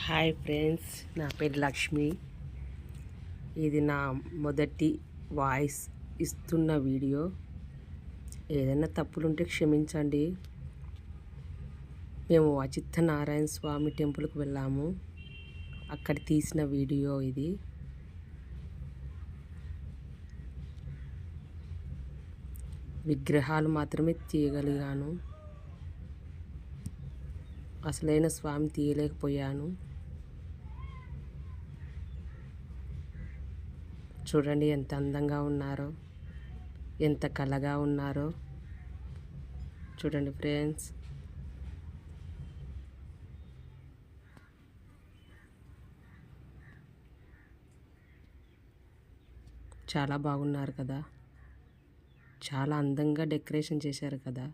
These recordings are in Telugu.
హాయ్ ఫ్రెండ్స్ నా పేరు లక్ష్మి. ఇది నా మొదటి వాయిస్ ఇస్తున్న వీడియో. ఏదైనా తప్పులుంటే క్షమించండి. మేము అచిత్త నారాయణ స్వామి టెంపుల్కి వెళ్ళాము. అక్కడ తీసిన వీడియో ఇది. విగ్రహాలు మాత్రమే తీయగలిగాను. అసలైన స్వామి తీయలేకపోయాను. చూడండి ఎంత అందంగా ఉన్నారో ఎంత కలగా ఉన్నారో. చూడండి ఫ్రెండ్స్. చాలా బాగున్నారు కదా. చాలా అందంగా డెకరేషన్ చేశారు కదా.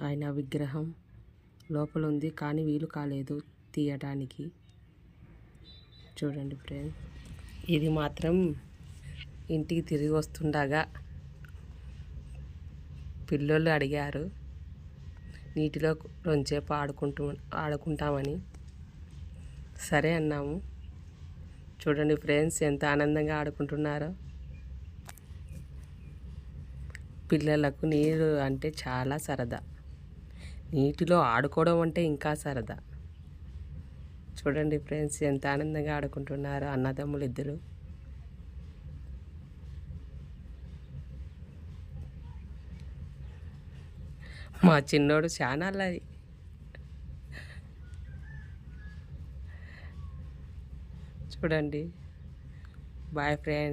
ఆయన విగ్రహం లోపల ఉంది కానీ వీలు కాలేదు తీయటానికి. చూడండి ఫ్రెండ్ ఇది మాత్రం ఇంటికి తిరిగి వస్తుండగా పిల్లలు అడిగారు నీటిలో రొంచేపు ఆడుకుంటూ ఆడుకుంటామని. సరే అన్నాము. చూడండి ఫ్రెండ్స్ ఎంత ఆనందంగా ఆడుకుంటున్నారో. పిల్లలకు నీరు అంటే చాలా సరదా. నీటిలో ఆడుకోవడం అంటే ఇంకా సరదా. చూడండి ఫ్రెండ్స్ ఎంత ఆనందంగా ఆడుకుంటున్నారు అన్నదమ్ములు ఇద్దరు మా చిన్నోడు చాలా అల్లరి చూడండి. Bye friends.